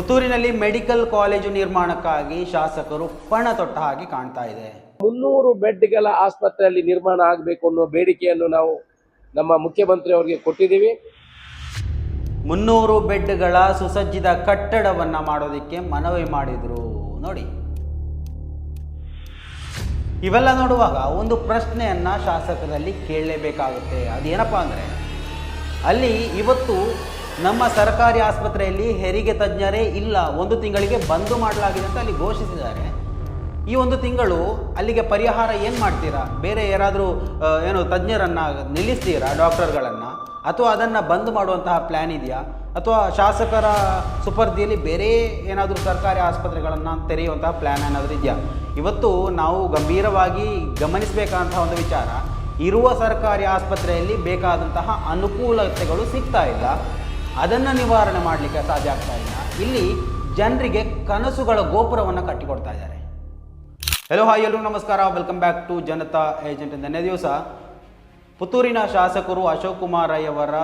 ಪುತ್ತೂರಿನಲ್ಲಿ medical college ನಿರ್ಮಾಣಕ್ಕಾಗಿ ಶಾಸಕರು ಪಣ ತೊಟ್ಟ ಹಾಗೆ ಕಾಣ್ತಾ ಇದೆ. ಮುನ್ನೂರು ಬೆಡ್ಗಳ ಆಸ್ಪತ್ರೆಯಲ್ಲಿ ನಿರ್ಮಾಣ ಆಗಬೇಕು ಅನ್ನೋ ಬೇಡಿಕೆಯನ್ನು ನಾವು ನಮ್ಮ ಮುಖ್ಯಮಂತ್ರಿ ಅವರಿಗೆ ಕೊಟ್ಟಿದ್ದೀವಿ. ಮುನ್ನೂರು ಬೆಡ್ಗಳ ಸುಸಜ್ಜಿತ ಕಟ್ಟಡವನ್ನ ಮಾಡೋದಕ್ಕೆ ಮನವಿ ಮಾಡಿದ್ರು. ನೋಡಿ. ಇವೆಲ್ಲ ನೋಡುವಾಗ ಒಂದು ಪ್ರಶ್ನೆಯನ್ನ ಶಾಸಕರಲ್ಲಿ ಕೇಳಲೇಬೇಕಾಗುತ್ತೆ. ಅದೇನಪ್ಪ ಅಂದರೆ ಅಲ್ಲಿ ಇವತ್ತು ನಮ್ಮ ಸರ್ಕಾರಿ ಆಸ್ಪತ್ರೆಯಲ್ಲಿ ಹೆರಿಗೆ ತಜ್ಞರೇ ಇಲ್ಲ, ಒಂದು ತಿಂಗಳಿಗೆ ಬಂದು ಮಾಡಲಾಗಿದೆ ಅಂತ ಅಲ್ಲಿ ಘೋಷಿಸಿದ್ದಾರೆ. ಈ ಒಂದು ತಿಂಗಳು ಅಲ್ಲಿಗೆ ಪರಿಹಾರ ಏನು ಮಾಡ್ತೀರಾ? ಬೇರೆ ಯಾರಾದರೂ ಏನು ತಜ್ಞರನ್ನು ನಿಲ್ಲಿಸ್ತೀರಾ, ಡಾಕ್ಟರ್ಗಳನ್ನು? ಅಥವಾ ಅದನ್ನು ಬಂದ್ ಮಾಡುವಂತಹ ಪ್ಲ್ಯಾನ್ ಇದೆಯಾ? ಅಥವಾ ಶಾಸಕರ ಸುಪರ್ದಿಯಲ್ಲಿ ಬೇರೆ ಏನಾದರೂ ಸರ್ಕಾರಿ ಆಸ್ಪತ್ರೆಗಳನ್ನು ತೆರೆಯುವಂತಹ ಪ್ಲ್ಯಾನ್ ಏನಾದರೂ ಇದೆಯಾ? ಇವತ್ತು ನಾವು ಗಂಭೀರವಾಗಿ ಗಮನಿಸಬೇಕಾದಂತಹ ಒಂದು ವಿಚಾರ, ಇರುವ ಸರ್ಕಾರಿ ಆಸ್ಪತ್ರೆಯಲ್ಲಿ ಬೇಕಾದಂತಹ ಅನುಕೂಲತೆಗಳು ಸಿಗ್ತಾ ಇಲ್ಲ. ಅದನ್ನು ನಿವಾರಣೆ ಮಾಡಲಿಕ್ಕೆ ಸಾಧ್ಯ ಆಗ್ತಾ ಇಲ್ಲ. ಇಲ್ಲಿ ಜನರಿಗೆ ಕನಸುಗಳ ಗೋಪುರವನ್ನು ಕಟ್ಟಿಕೊಡ್ತಾ ಇದ್ದಾರೆ. ಹಲೋ ಹಾಯ್ ಎಲ್ಲರೂ ನಮಸ್ಕಾರ. Welcome back to Janata agent ನೆನ್ನೆ ದಿವಸ ಪುತ್ತೂರಿನ ಶಾಸಕರು ಅಶೋಕ್ ಕುಮಾರ್ ರೈ ಅವರ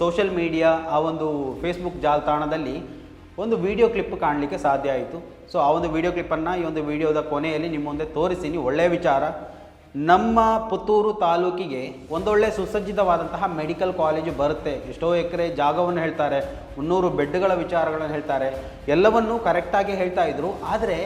ಸೋಷಿಯಲ್ ಮೀಡಿಯಾ ಆ ಒಂದು ಫೇಸ್ಬುಕ್ ಜಾಲತಾಣದಲ್ಲಿ ಒಂದು ವಿಡಿಯೋ ಕ್ಲಿಪ್ ಕಾಣಲಿಕ್ಕೆ ಸಾಧ್ಯ ಆಯಿತು. ಸೊ ಆ ಒಂದು ವಿಡಿಯೋ ಕ್ಲಿಪ್ಪನ್ನು ಈ ಒಂದು ವಿಡಿಯೋದ ಕೊನೆಯಲ್ಲಿ ನಿಮ್ಮ ಮುಂದೆ ತೋರಿಸ್ತೀನಿ ಒಳ್ಳೆಯ ವಿಚಾರ ನಮ್ಮ ಪುತ್ತೂರು ತಾಲೂಕಿಗೆ ಒಂದೊಳ್ಳೆ ಸುಸಜ್ಜಿತವಾದಂತಹ ಮೆಡಿಕಲ್ ಕಾಲೇಜು ಬರುತ್ತೆ. ಎಷ್ಟೋ ಎಕರೆ ಜಾಗವನ್ನು ಹೇಳ್ತಾರೆ, ಮುನ್ನೂರು ಬೆಡ್ಗಳ ವಿಚಾರಗಳನ್ನು ಹೇಳ್ತಾರೆ, ಎಲ್ಲವನ್ನೂ ಕರೆಕ್ಟಾಗಿ ಹೇಳ್ತಾ ಇದ್ರು. ಆದರೆ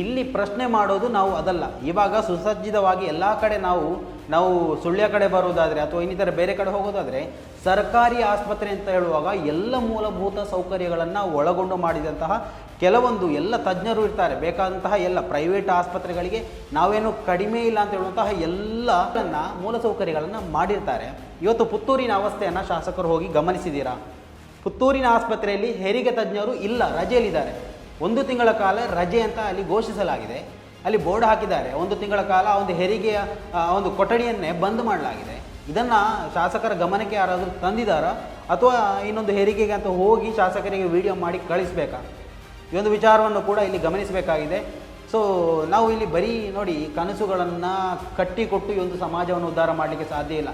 ಇಲ್ಲಿ ಪ್ರಶ್ನೆ ಮಾಡೋದು ನಾವು ಅದಲ್ಲ. ಇವಾಗ ಸುಸಜ್ಜಿತವಾಗಿ ಎಲ್ಲ ಕಡೆ ನಾವು ನಾವು ಸುಳ್ಯ ಕಡೆ ಬರೋದಾದರೆ ಅಥವಾ ಇನ್ನಿತರ ಬೇರೆ ಕಡೆ ಹೋಗೋದಾದರೆ ಸರ್ಕಾರಿ ಆಸ್ಪತ್ರೆ ಅಂತ ಹೇಳುವಾಗ ಎಲ್ಲ ಮೂಲಭೂತ ಸೌಕರ್ಯಗಳನ್ನು ಒಳಗೊಂಡು ಮಾಡಿದಂತಹ ಕೆಲವೊಂದು ಎಲ್ಲ ತಜ್ಞರು ಇರ್ತಾರೆ, ಬೇಕಾದಂತಹ ಎಲ್ಲ ಪ್ರೈವೇಟ್ ಆಸ್ಪತ್ರೆಗಳಿಗೆ ನಾವೇನು ಕಡಿಮೆ ಇಲ್ಲ ಅಂತ ಹೇಳುವಂತಹ ಎಲ್ಲ ಮೂಲಸೌಕರ್ಯಗಳನ್ನು ಮಾಡಿರ್ತಾರೆ. ಇವತ್ತು ಪುತ್ತೂರಿನ ಅವಸ್ಥೆಯನ್ನು ಶಾಸಕರು ಹೋಗಿ ಗಮನಿಸಿದ್ದೀರಾ ಪುತ್ತೂರಿನ ಆಸ್ಪತ್ರೆಯಲ್ಲಿ ಹೆರಿಗೆ ತಜ್ಞರು ಇಲ್ಲ, ರಜೆಯಲ್ಲಿದ್ದಾರೆ. ಒಂದು ತಿಂಗಳ ಕಾಲ ರಜೆ ಅಂತ ಅಲ್ಲಿ ಘೋಷಿಸಲಾಗಿದೆ. ಅಲ್ಲಿ ಬೋರ್ಡ್ ಹಾಕಿದ್ದಾರೆ, ಒಂದು ತಿಂಗಳ ಕಾಲ ಒಂದು ಹೆರಿಗೆಯ ಒಂದು ಕೊಠಡಿಯನ್ನೇ ಬಂದ್ ಮಾಡಲಾಗಿದೆ. ಇದನ್ನು ಶಾಸಕರ ಗಮನಕ್ಕೆ ಯಾರಾದರೂ ತಂದಿದ್ದಾರಾ? ಅಥವಾ ಇನ್ನೊಂದು ಹೆರಿಗೆಗೆ ಅಂತ ಹೋಗಿ ಶಾಸಕರಿಗೆ ವಿಡಿಯೋ ಮಾಡಿ ಕಳಿಸ್ಬೇಕಾ? ಈ ಒಂದು ವಿಚಾರವನ್ನು ಕೂಡ ಇಲ್ಲಿ ಗಮನಿಸಬೇಕಾಗಿದೆ. ಸೊ ನಾವು ಇಲ್ಲಿ ಬರೀ ನೋಡಿ ಕನಸುಗಳನ್ನು ಕಟ್ಟಿಕೊಟ್ಟು ಈ ಒಂದು ಸಮಾಜವನ್ನು ಉದ್ಧಾರ ಮಾಡಲಿಕ್ಕೆ ಸಾಧ್ಯ ಇಲ್ಲ.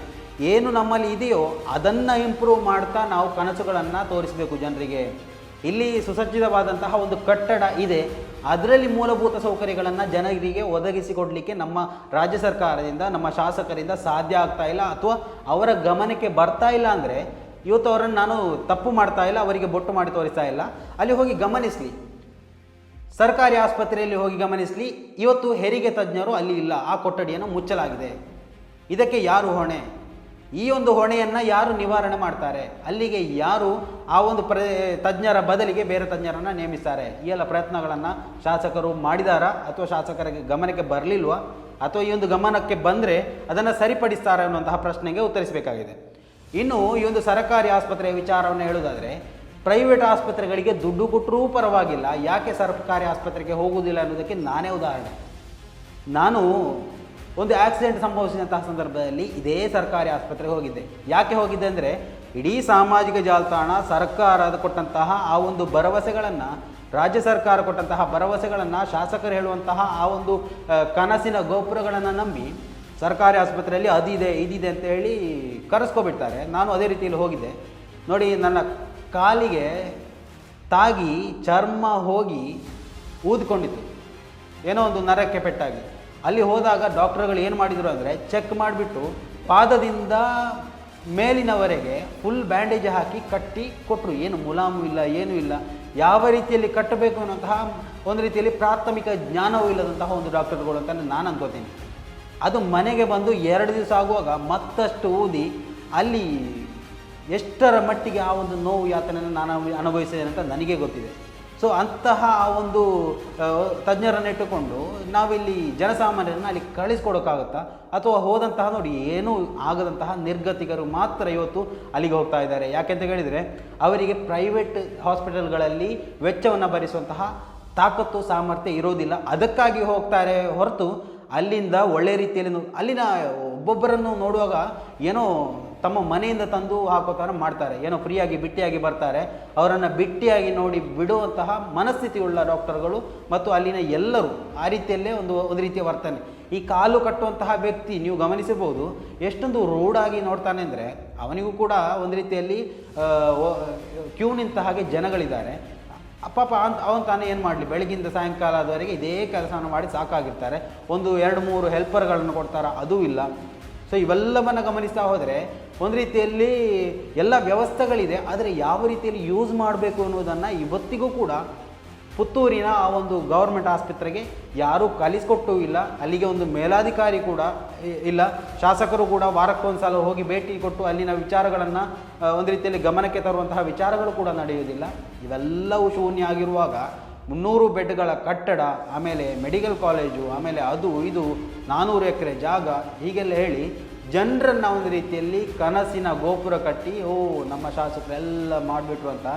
ಏನು ನಮ್ಮಲ್ಲಿ ಇದೆಯೋ ಅದನ್ನು ಇಂಪ್ರೂವ್ ಮಾಡ್ತಾ ನಾವು ಕನಸುಗಳನ್ನು ತೋರಿಸಬೇಕು ಜನರಿಗೆ. ಇಲ್ಲಿ ಸುಸಜ್ಜಿತವಾದಂತಹ ಒಂದು ಕಟ್ಟಡ ಇದೆ. ಅದರಲ್ಲಿ ಮೂಲಭೂತ ಸೌಕರ್ಯಗಳನ್ನು ಜನರಿಗೆ ಒದಗಿಸಿಕೊಡಲಿಕ್ಕೆ ನಮ್ಮ ರಾಜ್ಯ ಸರ್ಕಾರದಿಂದ, ನಮ್ಮ ಶಾಸಕರಿಂದ ಸಾಧ್ಯ ಆಗ್ತಾ ಇಲ್ಲ ಅಥವಾ ಅವರ ಗಮನಕ್ಕೆ ಬರ್ತಾ ಇಲ್ಲ ಅಂದರೆ ಇವತ್ತು ಅವರನ್ನು ನಾನು ತಪ್ಪು ಮಾಡ್ತಾ ಇಲ್ಲ, ಅವರಿಗೆ ಬೊಟ್ಟು ಮಾಡಿ ತೋರಿಸ್ತಾ ಇಲ್ಲ. ಅಲ್ಲಿ ಹೋಗಿ ಗಮನಿಸಲಿ. ಸರ್ಕಾರಿ ಆಸ್ಪತ್ರೆಯಲ್ಲಿ ಹೋಗಿ ಗಮನಿಸಲಿ, ಇವತ್ತು ಹೆರಿಗೆ ತಜ್ಞರು ಅಲ್ಲಿ ಇಲ್ಲ, ಆ ಕೊಠಡಿಯನ್ನು ಮುಚ್ಚಲಾಗಿದೆ. ಇದಕ್ಕೆ ಯಾರು ಹೊಣೆ? ಈ ಒಂದು ಹೊಣೆಯನ್ನು ಯಾರು ನಿವಾರಣೆ ಮಾಡ್ತಾರೆ? ಅಲ್ಲಿಗೆ ಯಾರು ಆ ಒಂದು ಪ್ರ, ತಜ್ಞರ ಬದಲಿಗೆ ಬೇರೆ ತಜ್ಞರನ್ನು ನೇಮಿಸ್ತಾರೆ? ಈ ಎಲ್ಲ ಪ್ರಯತ್ನಗಳನ್ನು ಶಾಸಕರು ಮಾಡಿದಾರಾ? ಅಥವಾ ಶಾಸಕರಿಗೆ ಗಮನಕ್ಕೆ ಬರಲಿಲ್ವಾ? ಅಥವಾ ಈ ಒಂದು ಗಮನಕ್ಕೆ ಬಂದರೆ ಅದನ್ನು ಸರಿಪಡಿಸ್ತಾರೆ ಅನ್ನುವಂತಹ ಪ್ರಶ್ನೆಗೆ ಉತ್ತರಿಸಬೇಕಾಗಿದೆ. ಇನ್ನು ಈ ಒಂದು ಸರಕಾರಿ ಆಸ್ಪತ್ರೆಯ ವಿಚಾರವನ್ನು ಹೇಳುವುದಾದರೆ ಪ್ರೈವೇಟ್ ಆಸ್ಪತ್ರೆಗಳಿಗೆ ದುಡ್ಡು ಕೊಟ್ಟರೂ ಪರವಾಗಿಲ್ಲ. ಯಾಕೆ ಸರ್ಕಾರಿ ಆಸ್ಪತ್ರೆಗೆ ಹೋಗುವುದಿಲ್ಲ ಅನ್ನೋದಕ್ಕೆ ನಾನೇ ಉದಾಹರಣೆ. ನಾನು ಒಂದು ಆಕ್ಸಿಡೆಂಟ್ ಸಂಭವಿಸಿದಂತಹ ಸಂದರ್ಭದಲ್ಲಿ ಇದೇ ಸರ್ಕಾರಿ ಆಸ್ಪತ್ರೆಗೆ ಹೋಗಿದ್ದೆ. ಯಾಕೆ ಹೋಗಿದ್ದೆ ಅಂದರೆ ಇಡೀ ಸಾಮಾಜಿಕ ಜಾಲತಾಣ ಸರ್ಕಾರ ಕೊಟ್ಟಂತಹ ಆ ಒಂದು ಭರವಸೆಗಳನ್ನು, ರಾಜ್ಯ ಸರ್ಕಾರ ಕೊಟ್ಟಂತಹ ಭರವಸೆಗಳನ್ನು, ಶಾಸಕರು ಹೇಳುವಂತಹ ಆ ಒಂದು ಕನಸಿನ ಗೋಪುರಗಳನ್ನು ನಂಬಿ ಸರ್ಕಾರಿ ಆಸ್ಪತ್ರೆಯಲ್ಲಿ ಅದಿದೆ, ಇದಿದೆ ಅಂತ ಹೇಳಿ ಕರೆಸ್ಕೊಬಿಡ್ತಾರೆ. ನಾನು ಅದೇ ರೀತಿಯಲ್ಲಿ ಹೋಗಿದ್ದೆ. ನೋಡಿ, ನನ್ನ ಕಾಲಿಗೆ ತಾಗಿ ಚರ್ಮ ಹೋಗಿ ಊದ್ಕೊಂಡಿತ್ತು. ಏನೋ ಒಂದು ನರಕ್ಕೆ ಪೆಟ್ಟಾಗಿ. ಅಲ್ಲಿ ಹೋದಾಗ ಡಾಕ್ಟರ್ಗಳು ಏನು ಮಾಡಿದರು ಅಂದರೆ ಚೆಕ್ ಮಾಡಿಬಿಟ್ಟು ಪಾದದಿಂದ ಮೇಲಿನವರೆಗೆ ಫುಲ್ ಬ್ಯಾಂಡೇಜ್ ಹಾಕಿ ಕಟ್ಟಿ ಕೊಟ್ಟರು ಏನು ಮುಲಾಮು ಇಲ್ಲ, ಏನೂ ಇಲ್ಲ. ಯಾವ ರೀತಿಯಲ್ಲಿ ಕಟ್ಟಬೇಕು ಅನ್ನೋಂತಹ ಒಂದು ರೀತಿಯಲ್ಲಿ ಪ್ರಾಥಮಿಕ ಜ್ಞಾನವೂ ಇಲ್ಲದಂತಹ ಒಂದು ಡಾಕ್ಟರ್ಗಳು ಅಂತ ನಾನು ಅನ್ಕೋತೀನಿ. ಅದು ಮನೆಗೆ ಬಂದು ಎರಡು ದಿವಸ ಆಗುವಾಗ ಮತ್ತಷ್ಟು ಊದಿ ಅಲ್ಲಿ ಎಷ್ಟರ ಮಟ್ಟಿಗೆ ಆ ಒಂದು ನೋವು ಯಾತನೆಯನ್ನು ನಾನು ಅನುಭವಿಸಿದ್ದೇನೆ ಅಂತ ನನಗೆ ಗೊತ್ತಿದೆ. ಸೊ ಅಂತಹ ಆ ಒಂದು ತಜ್ಞರನ್ನು ಇಟ್ಟುಕೊಂಡು ನಾವಿಲ್ಲಿ ಜನಸಾಮಾನ್ಯರನ್ನು ಅಲ್ಲಿ ಕಳಿಸ್ಕೊಡೋಕ್ಕಾಗುತ್ತಾ? ಅಥವಾ ಹೋದಂತಹ ನೋಡಿ ಏನೂ ಆಗದಂತಹ ನಿರ್ಗತಿಕರು ಮಾತ್ರ ಇವತ್ತು ಅಲ್ಲಿಗೆ ಹೋಗ್ತಾ ಇದ್ದಾರೆ. ಯಾಕೆಂತ ಹೇಳಿದರೆ ಅವರಿಗೆ ಪ್ರೈವೇಟ್ ಹಾಸ್ಪಿಟಲ್ಗಳಲ್ಲಿ ವೆಚ್ಚವನ್ನು ಭರಿಸುವಂತಹ ತಾಕತ್ತು, ಸಾಮರ್ಥ್ಯ ಇರೋದಿಲ್ಲ. ಅದಕ್ಕಾಗಿ ಹೋಗ್ತಾರೆ ಹೊರತು ಅಲ್ಲಿಂದ ಒಳ್ಳೆ ರೀತಿಯಲ್ಲಿ ಅಲ್ಲಿನ ಒಬ್ಬೊಬ್ಬರನ್ನು ನೋಡುವಾಗ ಏನೋ ತಮ್ಮ ಮನೆಯಿಂದ ತಂದು ಹಾಕೋ ಥರ ಮಾಡ್ತಾರೆ. ಏನೋ ಫ್ರೀಯಾಗಿ, ಬಿಟ್ಟಿಯಾಗಿ ಬರ್ತಾರೆ. ಅವರನ್ನು ಬಿಟ್ಟಿಯಾಗಿ ನೋಡಿ ಬಿಡುವಂತಹ ಮನಸ್ಥಿತಿ ಉಳ್ಳ ಡಾಕ್ಟರ್ಗಳು ಮತ್ತು ಅಲ್ಲಿನ ಎಲ್ಲರೂ ಆ ರೀತಿಯಲ್ಲೇ ಒಂದು ಒಂದು ರೀತಿಯ ವರ್ತನೆ. ಈ ಕಾಲು ಕಟ್ಟುವಂತಹ ವ್ಯಕ್ತಿ ನೀವು ಗಮನಿಸಬಹುದು, ಎಷ್ಟೊಂದು ರೂಢಾಗಿ ನೋಡ್ತಾನೆ ಅಂದರೆ ಅವನಿಗೂ ಕೂಡ ಒಂದು ರೀತಿಯಲ್ಲಿ ಕ್ಯೂ ನಿಂತ ಹಾಗೆ ಜನಗಳಿದ್ದಾರೆ. ಪಾಪ ಅಂತ ಅವನು ತಾನೇ ಏನು ಮಾಡಲಿ? ಬೆಳಗಿಂದ ಸಾಯಂಕಾಲದವರೆಗೆ ಇದೇ ಕೆಲಸವನ್ನು ಮಾಡಿ ಸಾಕಾಗಿರ್ತಾರೆ. ಒಂದು ಎರಡು, ಮೂರು ಹೆಲ್ಪರ್ಗಳನ್ನು ಕೊಡ್ತಾರೆ? ಅದೂ ಇಲ್ಲ. ಸೊ ಇವೆಲ್ಲವನ್ನು ಗಮನಿಸ್ತಾ ಹೋದರೆ, ಒಂದು ರೀತಿಯಲ್ಲಿ ಎಲ್ಲ ವ್ಯವಸ್ಥೆಗಳಿದೆ, ಆದರೆ ಯಾವ ರೀತಿಯಲ್ಲಿ ಯೂಸ್ ಮಾಡಬೇಕು ಅನ್ನೋದನ್ನು ಇವತ್ತಿಗೂ ಕೂಡ ಪುತ್ತೂರಿನ ಆ ಒಂದು ಗೌರ್ಮೆಂಟ್ ಆಸ್ಪತ್ರೆಗೆ ಯಾರೂ ಕಲಿಸ್ಕೊಟ್ಟು ಇಲ್ಲ. ಅಲ್ಲಿಗೆ ಒಂದು ಮೇಲಾಧಿಕಾರಿ ಕೂಡ ಇಲ್ಲ. ಶಾಸಕರು ಕೂಡ ವಾರಕ್ಕೊಂದು ಸಲ ಹೋಗಿ ಭೇಟಿ ಕೊಟ್ಟು ಅಲ್ಲಿನ ವಿಚಾರಗಳನ್ನು ಒಂದು ರೀತಿಯಲ್ಲಿ ಗಮನಕ್ಕೆ ತರುವಂತಹ ವಿಚಾರಗಳು ಕೂಡ ನಡೆಯುವುದಿಲ್ಲ. ಇವೆಲ್ಲವೂ ಶೂನ್ಯ ಆಗಿರುವಾಗ ಮುನ್ನೂರು ಬೆಡ್ಗಳ ಕಟ್ಟಡ, ಆಮೇಲೆ ಮೆಡಿಕಲ್ ಕಾಲೇಜು, ಆಮೇಲೆ ಅದು ಇದು ನಾನ್ನೂರು ಎಕರೆ ಜಾಗ, ಹೀಗೆಲ್ಲ ಹೇಳಿ ಜನರನ್ನು ಒಂದು ರೀತಿಯಲ್ಲಿ ಕನಸಿನ ಗೋಪುರ ಕಟ್ಟಿ, ಓ, ನಮ್ಮ ಶಾಸಕರೆಲ್ಲ ಮಾಡಿಬಿಟ್ರು ಅಂತ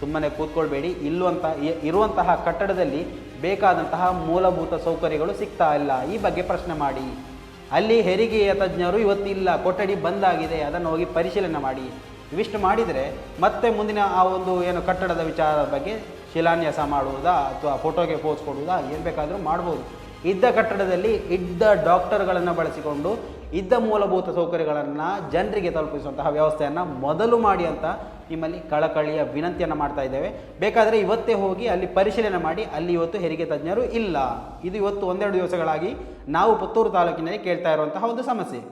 ಸುಮ್ಮನೆ ಕೂತ್ಕೊಳ್ಬೇಡಿ. ಇಲ್ಲುವಂತಹ ಇರುವಂತಹ ಕಟ್ಟಡದಲ್ಲಿ ಬೇಕಾದಂತಹ ಮೂಲಭೂತ ಸೌಕರ್ಯಗಳು ಸಿಗ್ತಾ ಇಲ್ಲ. ಈ ಬಗ್ಗೆ ಪ್ರಶ್ನೆ ಮಾಡಿ. ಅಲ್ಲಿ ಹೆರಿಗೆಯ ತಜ್ಞರು ಇವತ್ತಿಲ್ಲ. ಕೊಠಡಿ ಬಂದಾಗಿದೆ. ಅದನ್ನು ಹೋಗಿ ಪರಿಶೀಲನೆ ಮಾಡಿ. ಇವಿಷ್ಟು ಮಾಡಿದರೆ ಮತ್ತೆ ಮುಂದಿನ ಆ ಒಂದು ಏನು ಕಟ್ಟಡದ ವಿಚಾರದ ಬಗ್ಗೆ ಶಿಲಾನ್ಯಾಸ ಮಾಡುವುದಾ ಅಥವಾ ಫೋಟೋಗೆ ಪೋಸ್ ಕೊಡುವುದಾ, ಏನು ಬೇಕಾದರೂ ಮಾಡ್ಬೋದು. ಇದ್ದ ಕಟ್ಟಡದಲ್ಲಿ ಇದ್ದ ಡಾಕ್ಟರ್ಗಳನ್ನು ಬಳಸಿಕೊಂಡು, ಇದ್ದ ಮೂಲಭೂತ ಸೌಕರ್ಯಗಳನ್ನು ಜನರಿಗೆ ತಲುಪಿಸುವಂತಹ ವ್ಯವಸ್ಥೆಯನ್ನು ಮೊದಲು ಮಾಡಿ ಅಂತ ನಿಮ್ಮಲ್ಲಿ ಕಳಕಳಿಯ ವಿನಂತಿಯನ್ನು ಮಾಡ್ತಾ ಇದ್ದೇವೆ. ಬೇಕಾದರೆ ಇವತ್ತೇ ಹೋಗಿ ಅಲ್ಲಿ ಪರಿಶೀಲನೆ ಮಾಡಿ, ಅಲ್ಲಿ ಇವತ್ತು ಹೆರಿಗೆ ತಜ್ಞರು ಇಲ್ಲ. ಇದು ಇವತ್ತು ಒಂದೆರಡು ದಿವಸಗಳಾಗಿ ನಾವು ಪುತ್ತೂರು ತಾಲೂಕಿನಲ್ಲಿ ಕೇಳ್ತಾ ಇರುವಂತಹ ಒಂದು ಸಮಸ್ಯೆ.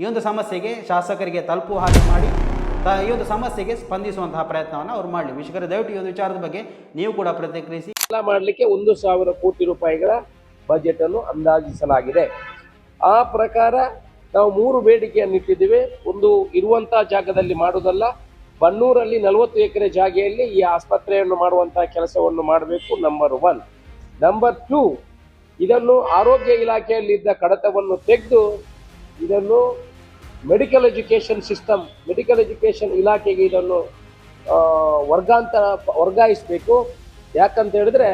ಈ ಒಂದು ಸಮಸ್ಯೆಗೆ ಶಾಸಕರಿಗೆ ತಲುಪುವ ಹಾಗೆ ಮಾಡಿ ಈ ಒಂದು ಸಮಸ್ಯೆಗೆ ಸ್ಪಂದಿಸುವಂತಹ ಪ್ರಯತ್ನವನ್ನು ಅವ್ರು ಮಾಡಲಿ. ವೀಕ್ಷಕರ, ದಯವಿಟ್ಟು ಈ ಒಂದು ವಿಚಾರದ ಬಗ್ಗೆ ನೀವು ಕೂಡ ಪ್ರತಿಕ್ರಿಯಿಸಿ. ಎಲ್ಲ ಮಾಡಲಿಕ್ಕೆ ಒಂದು ಸಾವಿರ ಕೋಟಿ ರೂಪಾಯಿಗಳ ಬಜೆಟ್ ಅನ್ನು ಅಂದಾಜಿಸಲಾಗಿದೆ. ಆ ಪ್ರಕಾರ ನಾವು ಮೂರು ಬೇಡಿಕೆಯನ್ನು ಇಟ್ಟಿದ್ದೇವೆ. ಒಂದು, ಇರುವಂತಹ ಜಾಗದಲ್ಲಿ ಮಾಡುವುದಲ್ಲ, ಬನ್ನೂರಲ್ಲಿ ನಲವತ್ತು ಎಕರೆ ಜಾಗೆಯಲ್ಲಿ ಈ ಆಸ್ಪತ್ರೆಯನ್ನು ಮಾಡುವಂತಹ ಕೆಲಸವನ್ನು ಮಾಡಬೇಕು ನಂಬರ್ ಒನ್ ನಂಬರ್ ಟೂ ಇದನ್ನು ಆರೋಗ್ಯ ಇಲಾಖೆಯಲ್ಲಿದ್ದ ಕಡತವನ್ನು ತೆಗೆದು, ಇದನ್ನು medical education system, medical education ಇಲಾಖೆಗೆ ಇದನ್ನು ವರ್ಗಾಂತರ ವರ್ಗಾಯಿಸಬೇಕು. ಯಾಕಂತ ಹೇಳಿದ್ರೆ,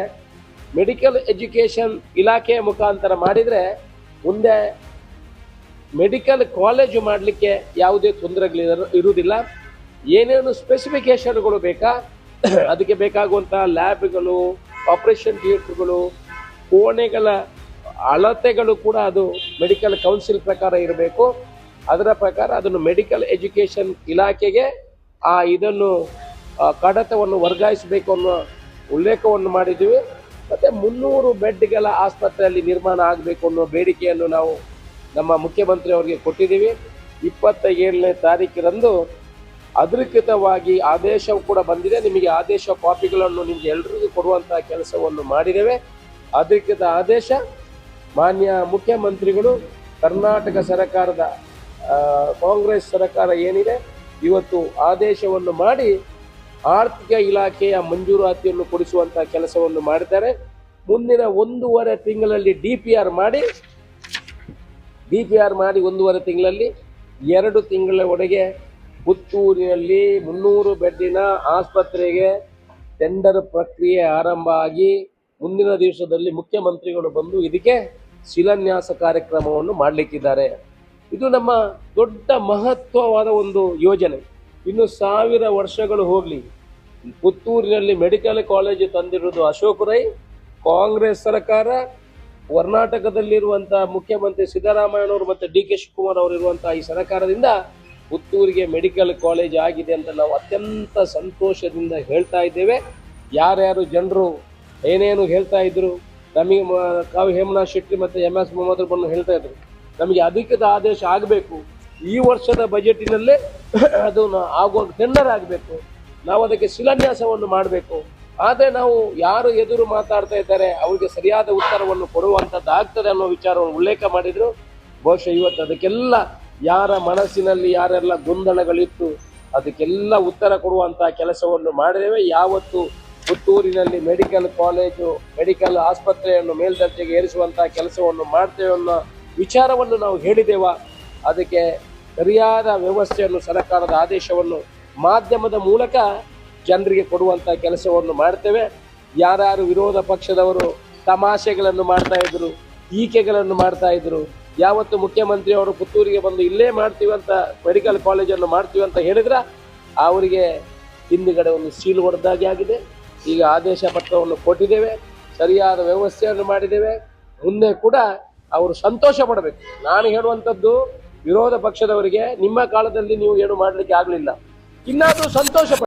ಮೆಡಿಕಲ್ ಎಜುಕೇಷನ್ ಇಲಾಖೆ ಮುಖಾಂತರ ಮಾಡಿದರೆ ಮುಂದೆ ಮೆಡಿಕಲ್ ಕಾಲೇಜು ಮಾಡಲಿಕ್ಕೆ ಯಾವುದೇ ತೊಂದರೆಗಳು ಇರುವುದಿಲ್ಲ. ಏನೇನು ಸ್ಪೆಸಿಫಿಕೇಷನ್ಗಳು ಬೇಕಾ? ಅದಕ್ಕೆ ಬೇಕಾಗುವಂಥ ಲ್ಯಾಬ್ಗಳು, ಆಪರೇಷನ್ ಥಿಯೇಟರ್ಗಳು, ಕೋಣೆಗಳ ಅಳತೆಗಳು ಕೂಡ ಅದು ಮೆಡಿಕಲ್ ಕೌನ್ಸಿಲ್ ಪ್ರಕಾರ ಇರಬೇಕು. ಅದರ ಪ್ರಕಾರ ಅದನ್ನು ಮೆಡಿಕಲ್ ಎಜುಕೇಶನ್ ಇಲಾಖೆಗೆ ಆ ಇದನ್ನು ಕಡತವನ್ನು ವರ್ಗಾಯಿಸಬೇಕು ಅನ್ನೋ ಉಲ್ಲೇಖವನ್ನು ಮಾಡಿದ್ದೀವಿ. ಮತ್ತು ಮುನ್ನೂರು ಬೆಡ್ಗಳ ಆಸ್ಪತ್ರೆಯಲ್ಲಿ ನಿರ್ಮಾಣ ಆಗಬೇಕು ಅನ್ನೋ ಬೇಡಿಕೆಯನ್ನು ನಾವು ನಮ್ಮ ಮುಖ್ಯಮಂತ್ರಿ ಅವರಿಗೆ ಕೊಟ್ಟಿದ್ದೀವಿ. ಇಪ್ಪತ್ತ ಏಳನೇ ತಾರೀಕಿನಂದು ಅಧಿಕೃತವಾಗಿ ಆದೇಶವು ಕೂಡ ಬಂದಿದೆ. ನಿಮಗೆ ಆದೇಶ ಕಾಪಿಗಳನ್ನು ನಿಮಗೆ ಎಲ್ರಿಗೂ ಕೊಡುವಂತಹ ಕೆಲಸವನ್ನು ಮಾಡಿದ್ದೇವೆ. ಅಧಿಕೃತ ಆದೇಶ ಮಾನ್ಯ ಮುಖ್ಯಮಂತ್ರಿಗಳು, ಕರ್ನಾಟಕ ಸರ್ಕಾರದ ಕಾಂಗ್ರೆಸ್ ಸರ್ಕಾರ ಏನಿದೆ? ಇವತ್ತು ಆದೇಶವನ್ನು ಮಾಡಿ ಆರ್ಥಿಕ ಇಲಾಖೆಯ ಮಂಜೂರಾತಿಯನ್ನು ಕೊಡಿಸುವಂತಹ ಕೆಲಸವನ್ನು ಮಾಡಿದ್ದಾರೆ. ಮುಂದಿನ ಒಂದೂವರೆ ತಿಂಗಳಲ್ಲಿ ಡಿ ಪಿ ಆರ್ ಮಾಡಿ, ಡಿ ಪಿ ಆರ್ ಮಾಡಿ ಒಂದೂವರೆ ತಿಂಗಳಲ್ಲಿ ಎರಡು ತಿಂಗಳ ಒಳಗೆ ಪುತ್ತೂರಿನಲ್ಲಿ ಮುನ್ನೂರು ಬೆಡ್ಡಿನ ಆಸ್ಪತ್ರೆಗೆ ಟೆಂಡರ್ ಪ್ರಕ್ರಿಯೆ ಆರಂಭ ಆಗಿ ಮುಂದಿನ ದಿವಸದಲ್ಲಿ ಮುಖ್ಯಮಂತ್ರಿಗಳು ಬಂದು ಇದಕ್ಕೆ ಶಿಲಾನ್ಯಾಸ ಕಾರ್ಯಕ್ರಮವನ್ನು ಮಾಡಲಿಕ್ಕಿದ್ದಾರೆ. ಇದು ನಮ್ಮ ದೊಡ್ಡ ಮಹತ್ವವಾದ ಒಂದು ಯೋಜನೆ. ಇನ್ನು ಸಾವಿರ ವರ್ಷಗಳು ಹೋಗಲಿ. ಪುತ್ತೂರಿನಲ್ಲಿ ಮೆಡಿಕಲ್ ಕಾಲೇಜ್ ತಂದಿರುವುದು ಅಶೋಕ್ ರೈ. ಕಾಂಗ್ರೆಸ್ ಸರ್ಕಾರ, ಕರ್ನಾಟಕದಲ್ಲಿರುವಂತಹ ಮುಖ್ಯಮಂತ್ರಿ ಸಿದ್ದರಾಮಯ್ಯನವರು ಮತ್ತು ಡಿ ಕೆ ಶಿವಕುಮಾರ್ ಅವರು ಇರುವಂತಹ ಈ ಸರ್ಕಾರದಿಂದ ಪುತ್ತೂರಿಗೆ ಮೆಡಿಕಲ್ ಕಾಲೇಜ್ ಆಗಿದೆ ಅಂತ ನಾವು ಅತ್ಯಂತ ಸಂತೋಷದಿಂದ ಹೇಳ್ತಾ ಇದ್ದೇವೆ. ಯಾರ್ಯಾರು ಜನರು ಏನೇನು ಹೇಳ್ತಾ ಇದ್ರು ನಮಗೆ ಕಾವಿ ಹೇಮನಾಥ್ ಶೆಟ್ಟಿ ಮತ್ತು ಎಂ ಎಸ್ ಮೊಹಮ್ಮದ್ ಬಂದು ಹೇಳ್ತಾ ಇದ್ರು. ನಮಗೆ ಅಧಿಕೃತ ಆದೇಶ ಆಗಬೇಕು. ಈ ವರ್ಷದ ಬಜೆಟಿನಲ್ಲೇ ಅದು ಆಗೋ ಟೆಂಡರ್ ಆಗಬೇಕು. ನಾವು ಅದಕ್ಕೆ ಶಿಲಾನ್ಯಾಸವನ್ನು ಮಾಡಬೇಕು. ಆದರೆ ನಾವು ಯಾರು ಎದುರು ಮಾತಾಡ್ತಾ ಇದ್ದಾರೆ, ಅವರಿಗೆ ಸರಿಯಾದ ಉತ್ತರವನ್ನು ಕೊಡುವಂಥದ್ದು ಆಗ್ತದೆ ಅನ್ನೋ ವಿಚಾರವನ್ನು ಉಲ್ಲೇಖ ಮಾಡಿದರು. ಬಹುಶಃ ಇವತ್ತು ಅದಕ್ಕೆಲ್ಲ ಯಾರ ಮನಸ್ಸಿನಲ್ಲಿ ಯಾರೆಲ್ಲ ಗೊಂದಲಗಳಿತ್ತು, ಅದಕ್ಕೆಲ್ಲ ಉತ್ತರ ಕೊಡುವಂಥ ಕೆಲಸವನ್ನು ಮಾಡಿದೇವೆ ಯಾವತ್ತು ಪುತ್ತೂರಿನಲ್ಲಿ ಮೆಡಿಕಲ್ ಕಾಲೇಜು, ಮೆಡಿಕಲ್ ಆಸ್ಪತ್ರೆಯನ್ನು ಮೇಲ್ದರ್ಜೆಗೆ ಏರಿಸುವಂತಹ ಕೆಲಸವನ್ನು ಮಾಡ್ತೇವೆ ಅನ್ನೋ ವಿಚಾರವನ್ನು ನಾವು ಹೇಳಿದ್ದೇವ ಅದಕ್ಕೆ ಸರಿಯಾದ ವ್ಯವಸ್ಥೆಯನ್ನು, ಸರ್ಕಾರದ ಆದೇಶವನ್ನು ಮಾಧ್ಯಮದ ಮೂಲಕ ಜನರಿಗೆ ಕೊಡುವಂಥ ಕೆಲಸವನ್ನು ಮಾಡ್ತೇವೆ. ಯಾರ್ಯಾರು ವಿರೋಧ ಪಕ್ಷದವರು ತಮಾಷೆಗಳನ್ನು ಮಾಡ್ತಾ ಇದ್ರು ಈಕೆಗಳನ್ನು ಮಾಡ್ತಾ ಇದ್ರು, ಯಾವತ್ತು ಮುಖ್ಯಮಂತ್ರಿ ಅವರು ಪುತ್ತೂರಿಗೆ ಬಂದು ಇಲ್ಲೇ ಮಾಡ್ತೀವಿ ಅಂತ, ಮೆಡಿಕಲ್ ಕಾಲೇಜನ್ನು ಮಾಡ್ತೀವಿ ಅಂತ ಹೇಳಿದ್ರ, ಅವರಿಗೆ ಹಿಂದುಗಡೆ ಒಂದು ಸೀಲ್ ಹೊಡೆದಾಗೆ ಆಗಿದೆ. ಈಗ ಆದೇಶ ಪತ್ರವನ್ನು ಕೊಟ್ಟಿದ್ದೇವೆ, ಸರಿಯಾದ ವ್ಯವಸ್ಥೆಯನ್ನು ಮಾಡಿದ್ದೇವೆ. ಮುಂದೆ ಕೂಡ ಅವರು ಸಂತೋಷ ಪಡಬೇಕು ನಾನು ಹೇಳುವಂಥದ್ದು ವಿರೋಧ ಪಕ್ಷದವರಿಗೆ ನಿಮ್ಮ ಕಾಲದಲ್ಲಿ ನೀವು ಏನು ಮಾಡಲಿಕ್ಕೆ ಆಗಲಿಲ್ಲ ಇನ್ನಾದರೂ ಸಂತೋಷ.